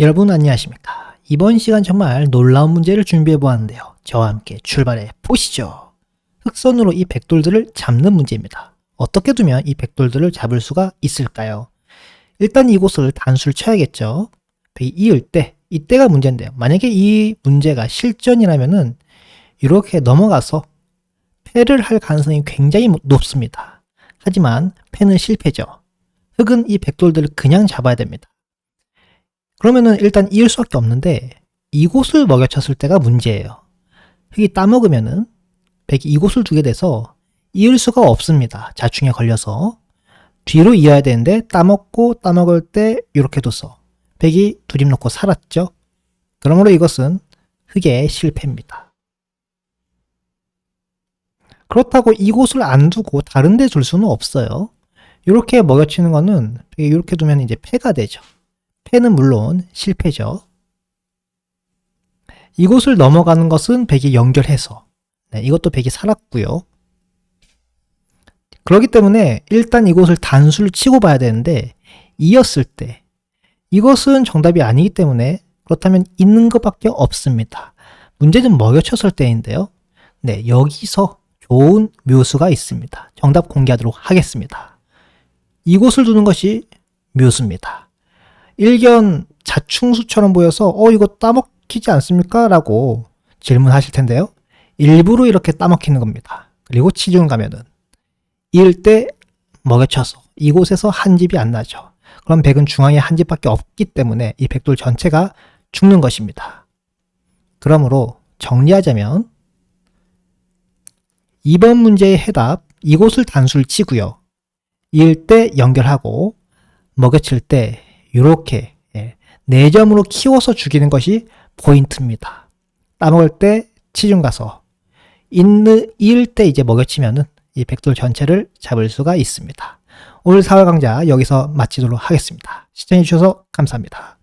여러분 안녕하십니까? 이번 시간 정말 놀라운 문제를 준비해 보았는데요. 저와 함께 출발해 보시죠. 흑선으로 이 백돌들을 잡는 문제입니다. 어떻게 두면 이 백돌들을 잡을 수가 있을까요? 일단 이곳을 단수를 쳐야겠죠. 이을 때, 이때가 문제인데요. 만약에 이 문제가 실전이라면은 이렇게 넘어가서 패를 할 가능성이 굉장히 높습니다. 하지만 패는 실패죠. 흑은 이 백돌들을 그냥 잡아야 됩니다. 그러면은 일단 이을 수밖에 없는데 이곳을 먹여쳤을 때가 문제예요. 흑이 따먹으면은 백이 이곳을 두게 돼서 이을 수가 없습니다. 자충에 걸려서 뒤로 이어야 되는데 따먹고 따먹을 때 이렇게 둬서 백이 두립 놓고 살았죠. 그러므로 이것은 흑의 실패입니다. 그렇다고 이곳을 안 두고 다른 데둘 수는 없어요. 이렇게 먹여치는 거는 이렇게 두면 이제 패가 되죠. 패는 물론 실패죠. 이곳을 넘어가는 것은 백이 연결해서 네, 이것도 백이 살았고요. 그렇기 때문에 일단 이곳을 단수를 치고 봐야 되는데 이었을 때 이것은 정답이 아니기 때문에 그렇다면 있는 것밖에 없습니다. 문제는 먹여쳤을 때인데요. 네, 여기서 좋은 묘수가 있습니다. 정답 공개하도록 하겠습니다. 이곳을 두는 것이 묘수입니다. 일견 자충수처럼 보여서 어 이거 따먹히지 않습니까? 라고 질문하실 텐데요. 일부러 이렇게 따먹히는 겁니다. 그리고 치중 가면은 이을 때 먹여쳐서 이곳에서 한 집이 안 나죠. 그럼 백은 중앙에 한 집밖에 없기 때문에 이 백돌 전체가 죽는 것입니다. 그러므로 정리하자면 2번 문제의 해답 이곳을 단수를 치고요. 이을 때 연결하고 먹여칠 때 이렇게 예, 4점으로 키워서 죽이는 것이 포인트입니다. 따먹을 때 치중 가서 있는 일때 이제 먹여치면은 이 백돌 전체를 잡을 수가 있습니다. 오늘 사활 강좌 여기서 마치도록 하겠습니다. 시청해주셔서 감사합니다.